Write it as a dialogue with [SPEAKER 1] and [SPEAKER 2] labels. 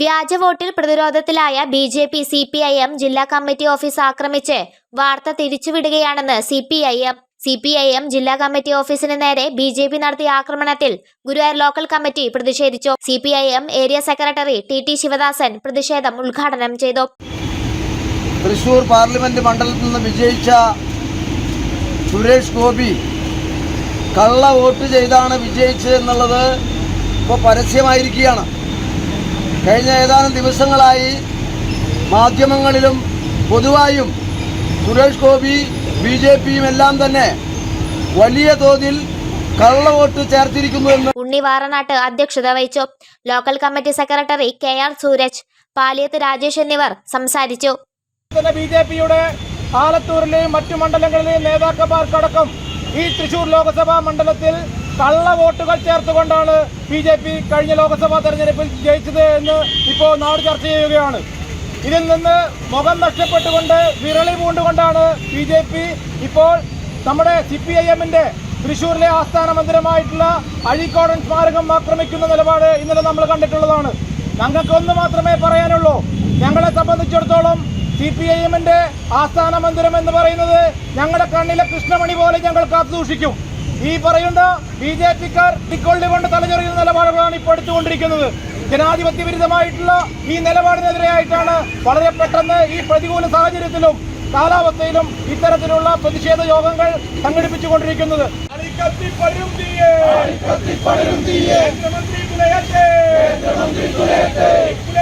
[SPEAKER 1] വ്യാജ വോട്ടിൽ പ്രതിരോധത്തിലായ B J P C P I M ജില്ലാ കമ്മിറ്റി ഓഫീസ് ആക്രമിച്ച് വാർത്ത തിരിച്ചുവിടുകയാണെന്ന് C P I M. C P I M ജില്ലാ കമ്മിറ്റി ഓഫീസിന് നേരെ ബി ജെ പി നടത്തിയ ആക്രമണത്തിൽ ഗുരുവായൂർ ലോക്കൽ കമ്മിറ്റി പ്രതിഷേധിച്ചു. C P I M area secretary T T Sivadasan പ്രതിഷേധം ഉദ്ഘാടനം ചെയ്തു.
[SPEAKER 2] തൃശൂർ പാർലമെന്റ് മണ്ഡലത്തിൽ നിന്ന് വിജയിച്ച സുരേഷ് ഗോപി കള്ള വോട്ട് ചെയ്താണ് വിജയിച്ചത് എന്നുള്ളത് ഇപ്പോൾ പരസ്യമായിരിക്കുകയാണ്. കഴിഞ്ഞ ഏതാനും ദിവസങ്ങളായി മാധ്യമങ്ങളിലും പൊതുവായും സുരേഷ് ഗോപി ബി ജെ പിയും എല്ലാം തന്നെ വലിയ തോതിൽ കള്ളവോട്ട് ചേർത്തിരിക്കുന്നു എന്ന്
[SPEAKER 1] ഉണ്ണി വാറനാട്ട് അധ്യക്ഷത വഹിച്ചു. Local committee secretary K R Sooraj Paliyath Rajesh എന്നിവർ സംസാരിച്ചു.
[SPEAKER 3] തന്നെ ബി ജെ പിയുടെ ആലത്തൂരിലെയും മറ്റു മണ്ഡലങ്ങളിലെയും നേതാക്കന്മാർക്കടക്കം ഈ തൃശൂർ ലോക്സഭാ മണ്ഡലത്തിൽ കള്ള വോട്ടുകൾ ചേർത്തുകൊണ്ടാണ് ബി ജെ പി കഴിഞ്ഞ ലോക്സഭാ തെരഞ്ഞെടുപ്പിൽ ജയിച്ചത് എന്ന് ഇപ്പോൾ നാട് ചർച്ച ചെയ്യുകയാണ്. ഇതിൽ നിന്ന് മുഖം നഷ്ടപ്പെട്ടുകൊണ്ട് വിരളി പൂണ്ടുകൊണ്ടാണ് ബി ജെ പി ഇപ്പോൾ നമ്മുടെ സി പി ഐ എമ്മിന്റെ തൃശൂരിലെ ആസ്ഥാന മന്ദിരമായിട്ടുള്ള അഴീക്കോടൻ സ്മാരകം ആക്രമിക്കുന്ന നിലപാട് ഇന്നലെ നമ്മൾ കണ്ടിട്ടുള്ളതാണ്. ഞങ്ങൾക്ക് ഒന്ന് മാത്രമേ പറയാനുള്ളൂ. ഞങ്ങളെ സംബന്ധിച്ചിടത്തോളം സി പി ഐ എമ്മിന്റെ ആസ്ഥാന മന്ദിരം എന്ന് പറയുന്നത് ഞങ്ങളുടെ കണ്ണിലെ കൃഷ്ണമണി പോലെ ഞങ്ങൾ കാത്തു സൂക്ഷിക്കും ഈ പറയുന്ന ബി ജെ പിക്കാർ കൊണ്ട് തലചെറിയുന്ന നിലപാടുകളാണ് ഇപ്പോൾ എടുത്തുകൊണ്ടിരിക്കുന്നത്. ജനാധിപത്യ വിരുദ്ധമായിട്ടുള്ള ഈ നിലപാടിനെതിരെയായിട്ടാണ് വളരെ പെട്ടെന്ന് ഈ പ്രതികൂല സാഹചര്യത്തിലും കാലാവസ്ഥയിലും ഇത്തരത്തിലുള്ള പ്രതിഷേധ യോഗങ്ങൾ സംഘടിപ്പിച്ചുകൊണ്ടിരിക്കുന്നത്. മുഖ്യമന്ത്രി തുലയട്ടെ.